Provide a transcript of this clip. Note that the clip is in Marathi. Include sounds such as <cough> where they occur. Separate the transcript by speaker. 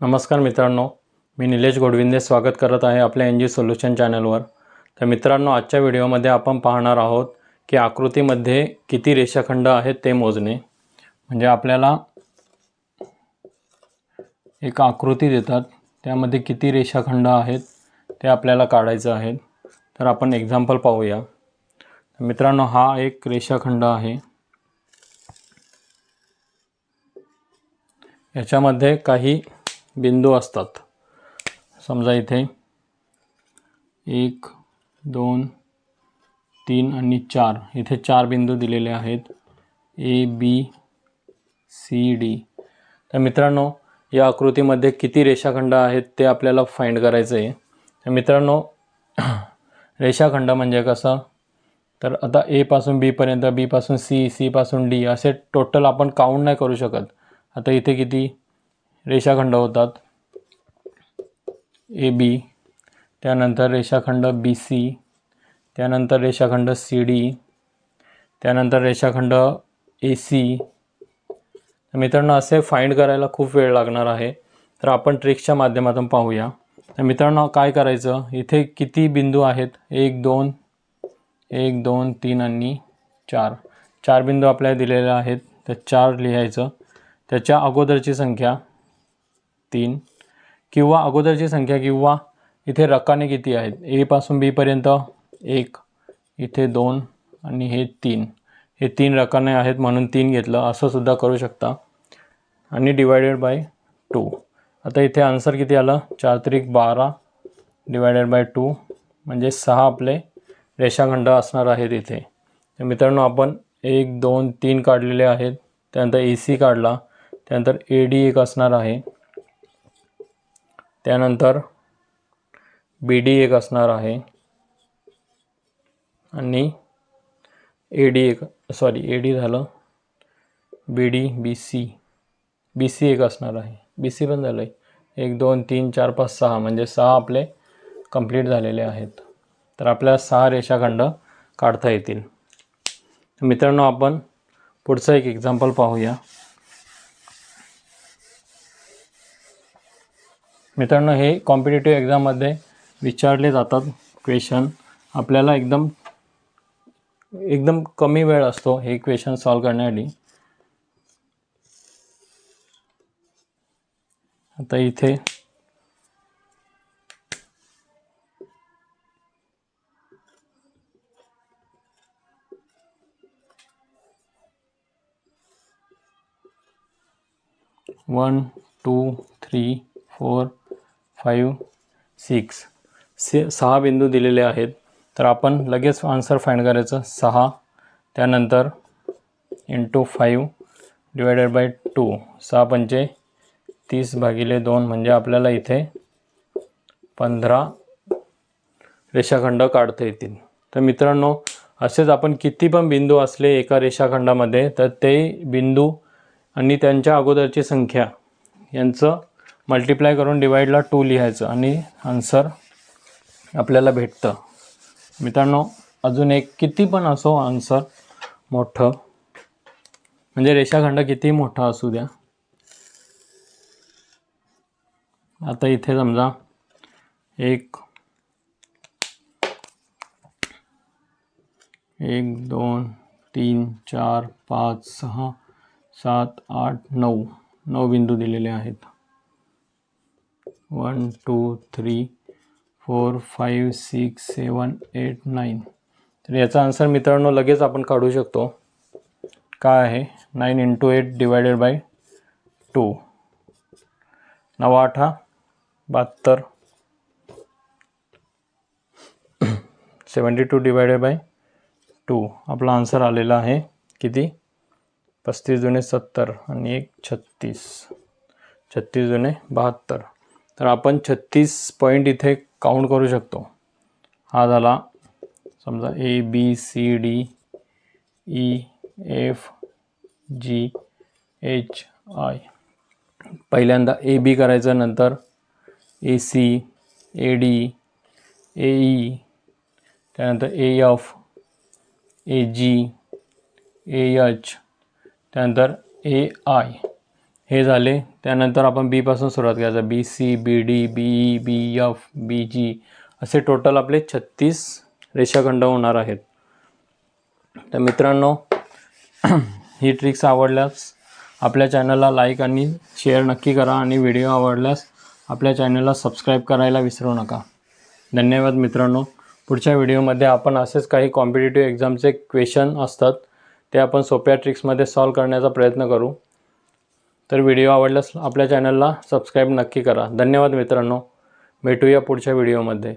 Speaker 1: नमस्कार मित्रांनो मी निलेश गोडविंदे स्वागत करत आहे आपल्या एन जी सोल्युशन चॅनलवर. तर मित्रांनो आजच्या व्हिडिओमध्ये आपण पाहणार आहोत की आकृतीमध्ये किती रेषाखंड आहेत ते मोजणे. म्हणजे आपल्याला एक आकृती देतात त्यामध्ये किती रेषाखंड आहेत ते आपल्याला काढायचं आहे. तर आपण एक्झाम्पल पाहूया. मित्रांनो हा एक रेषाखंड आहे. याच्यामध्ये काही बिंदू असतात. समजा इथे एक दोन तीन आणि चार. इथे चार बिंदू दिलेले आहेत. ए बी सी डी तर मित्रांनो या आकृतीमध्ये किती रेषाखंड आहेत ते आपल्याला फाइंड करायचं आहे. तर मित्रांनो <clears throat> रेषाखंड म्हणजे कसं? तर आता एपासून बीपर्यंत बीपासून सी सीपासून डी असे टोटल आपण काउंट नाही करू शकत. आता इथे किती? रेषाखंड होतात. A B. त्यानंतर रेषाखंड बी सी. त्यानंतर रेषाखंड सी डी. त्यानंतर रेषाखंड ए सी. मित्रांनो असे फाइंड करायला खूप वेळ लागणार आहे. तर आपण ट्रिक्सच्या माध्यमातून पाहूया. तर मित्रांनो काय करायचं? इथे किती बिंदू आहेत? एक दोन एक दोन तीन आणि चार. चार बिंदू आपल्याला दिलेले आहेत. तर चार लिहायचं. त्याच्या अगोदरची संख्या तीन. किंवा अगोदरची संख्या किंवा इथे रकाने किती आहेत? एपासून बीपर्यंत एक इथे दोन आणि हे तीन. हे तीन रकाने आहेत म्हणून तीन घेतलं. असं सुद्धा करू शकता. आणि डिवायडेड बाय टू आता इथे आन्सर किती आलं? चार त्रिक बारा डिवायडेड बाय टू म्हणजे सहा आपले रेषाखंड असणार आहेत इथे. तर मित्रांनो आपण एक दोन तीन काढलेले आहेत. त्यानंतर ए सी काढला. त्यानंतर ए डी एक असणार आहे. त्यानंतर बी डी एक असणार आहे. आणि ए डी एक सॉरी ए डी झालं. B D B C B C एक असणार आहे. बी सी पण झालं आहे एक दोन तीन चार पाच सहा म्हणजे सहा आपले कंप्लीट झालेले आहेत. तर आपल्याला सहा रेषाखंड काढता येतील. मित्रांनो आपण पुढचं एक एक्झाम्पल पाहूया. मित्रांनो हे कॉम्पिटेटिव्ह एक्झाममध्ये विचारले जातात क्वेश्चन आपल्याला एकदम एकदम कमी वेळ असतो हे क्वेश्चन सॉल्व करण्यासाठी. आता इथे one two three four five six से सहा बिंदू दिलेले आहेत. तर आपण लगेच आन्सर फाईंड करायचं. सहा त्यानंतर into five divided by two सहा पंचे तीस भागिले दोन म्हणजे आपल्याला इथे पंधरा रेषाखंड काढता येतील. तर मित्रांनो असेच आपण किती पण बिंदू असले एका रेषाखंडामध्ये तर ते बिंदू आणि त्यांच्या अगोदरची संख्या यांचं मल्टिप्लाय करून डिवाईडला टू लिहायचं आणि आन्सर आपल्याला भेटतं. मित्रांनो अजून एक किती पण असो आन्सर मोठं. म्हणजे रेषाखंड किती मोठा असू द्या. आता इथे समजा एक एक दोन तीन चार पाच सहा सात आठ नऊ. नऊ बिंदू दिलेले आहेत. One two three four five six seven eight nine. तर याचा आन्सर मित्रांनो लगेच आपण काढू शकतो. काय आहे? Nine into eight divided by two. नऊ आठा बहात्तर seventy two divided by two. आपला आन्सर आलेला आहे किती? पस्तीस जुने सत्तर आणि एक छत्तीस. छत्तीस जुने बहात्तर. तर आपण छत्तीस पॉईंट इथे काउंट करू शकतो. हा झाला समजा A B C D E F G H I पहिल्यांदा ए बी करायचं नंतर A C A D A E त्यानंतर A F A G A H त्यानंतर ए आय हे झाले. त्यानंतर आपण बीपासून सुरुवात करायचं B C B D B E B F B G असे टोटल आपले छत्तीस रेषाखंड होणार आहेत. तर मित्रांनो <clears throat> ही ट्रिक्स आवडल्यास आपल्या चॅनलला लाईक आणि शेअर नक्की करा आणि व्हिडिओ आवडल्यास आपल्या चॅनलला सबस्क्राईब करायला विसरू नका. धन्यवाद मित्रांनो. पुढच्या व्हिडिओमध्ये आपण असेच काही कॉम्पिटेटिव्ह एक्झामचे क्वेश्चन असतात ते आपण सोप्या ट्रिक्समध्ये सॉल्व करण्याचा प्रयत्न करू. तर व्हिडिओ आवडल्यास आपल्या चॅनलला सबस्क्राईब नक्की करा. धन्यवाद मित्रांनो. भेटूया पुढच्या व्हिडिओमध्ये